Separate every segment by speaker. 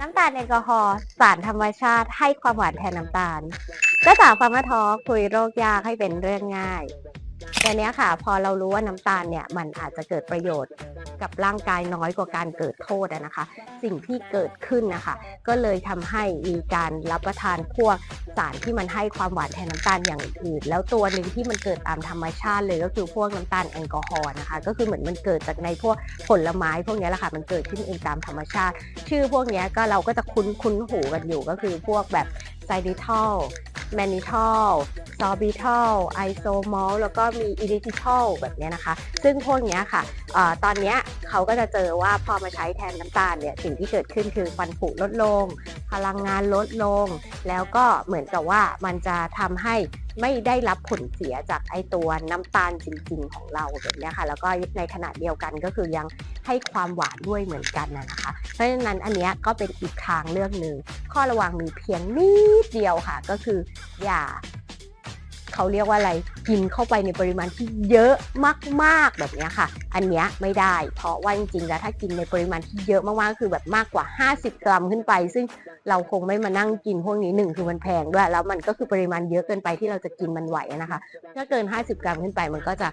Speaker 1: น้ำตาลแอลกอฮอล์สารธรรมชาติให้ความหวานแทนน้ำตาลก็จากฟาร์มาทอคุยโรคยากให้เป็นเรื่องง่ายแต่เนี้ยค่ะ พอเรารู้ว่าน้ำตาลเนี่ยมันอาจจะเกิดประโยชน์ กับร่างกายน้อยกว่าการเกิดโทษนะคะ สิ่งที่เกิดขึ้นนะคะ ก็เลยทำให้มีการรับประทานพวกสารที่มันให้ความหวานแทนน้ำตาลอย่างอื่น แล้วตัวหนึ่งที่มันเกิดตามธรรมชาติเลยก็คือพวกน้ำตาลแอลกอฮอล์นะคะ ก็คือเหมือนมันเกิดจากในพวกผลไม้พวกนี้แหละค่ะมันเกิดขึ้นเองตามธรรมชาติ ชื่อพวกนี้ก็เราก็จะคุ้นคุ้นหูกันอยู่ก็คือพวกแบบไซดิทอล แมนิทอลซอบิทอลไอโซมอลแล้วก็มีอิลิทิทอลแบบนี้นะคะ ซึ่งพวกนี้ค่ะอตอนนี้เขาก็จะเจอว่าพอมาใช้แทนน้ำตาลเนี่ยสิ่งที่เกิดขึ้นคือฟันผุลดลง พลังงานลดลง แล้วก็เหมือนกับว่ามันจะทำให้ ไม่ได้รับผลเสียจากไอตัวน้ำตาลจริง ๆ ของเราแบบนี้ค่ะ แล้วก็ในขณะเดียวกันก็คือยังให้ความหวานด้วยเหมือนกันนะคะ เพราะฉะนั้นอันนี้ก็เป็นอีกทางเลือกหนึ่งข้อระวังมีเพียงนิดเดียวค่ะ ก็คืออย่า เขาเรียกว่าอะไรกินเข้าไปในปริมาณที่เยอะมากๆแบบนี้ค่ะ อันเนี้ยไม่ได้ เพราะว่าจริงๆแล้วถ้ากินในปริมาณที่เยอะมากๆก็คือแบบมากกว่า 50 กรัมขึ้นไป ซึ่งเราคงไม่มานั่งกินพวกนี้หนึ่งคือมันแพงด้วยแล้วมันก็คือปริมาณเยอะเกินไปที่เราจะกินมันไหวนะคะ ถ้าเกิน 50 กรัมขึ้นไปมันก็จะ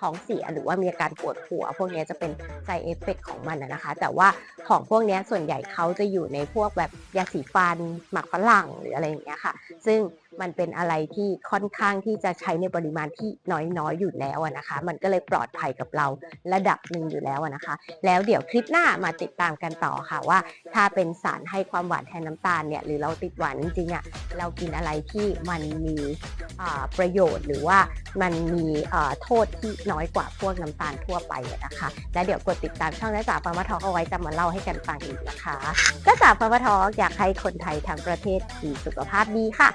Speaker 1: ท้องเสียหรือว่ามีอาการปวดหัว พวกนี้จะเป็นไซเอฟเฟกของมันนะคะ แต่ว่าของพวกนี้ส่วนใหญ่เขาจะอยู่ในพวกแบบยาสีฟัน หมักฝรั่งหรืออะไรอย่างเงี้ยค่ะ ซึ่งมันเป็นอะไรที่ค่อนข้างที่จะใช้ในปริมาณที่น้อยๆอยู่แล้วนะคะ มันก็เลยปลอดภัยกับเราระดับหนึ่งอยู่แล้วนะคะ แล้วเดี๋ยวคลิปหน้ามาติดตามกันต่อค่ะว่า ถ้าเป็นสารให้ความหวานแทนน้ำตาลเนี่ยหรือเราติดหวานจริงๆอะเรากินอะไรที่มันมีประโยชน์หรือว่ามันมีโทษที่น้อยกว่าพวกน้ำตาลทั่วไปนะคะ และเดี๋ยวกดติดตามช่องน้าจ๋าฟาร์มาทอเอาไว้จะมาเล่าให้กันฟังอีกนะคะก็จ๋าฟาร์มาทออยากให้คนไทยทั้งประเทศมีสุขภาพดีค่ะ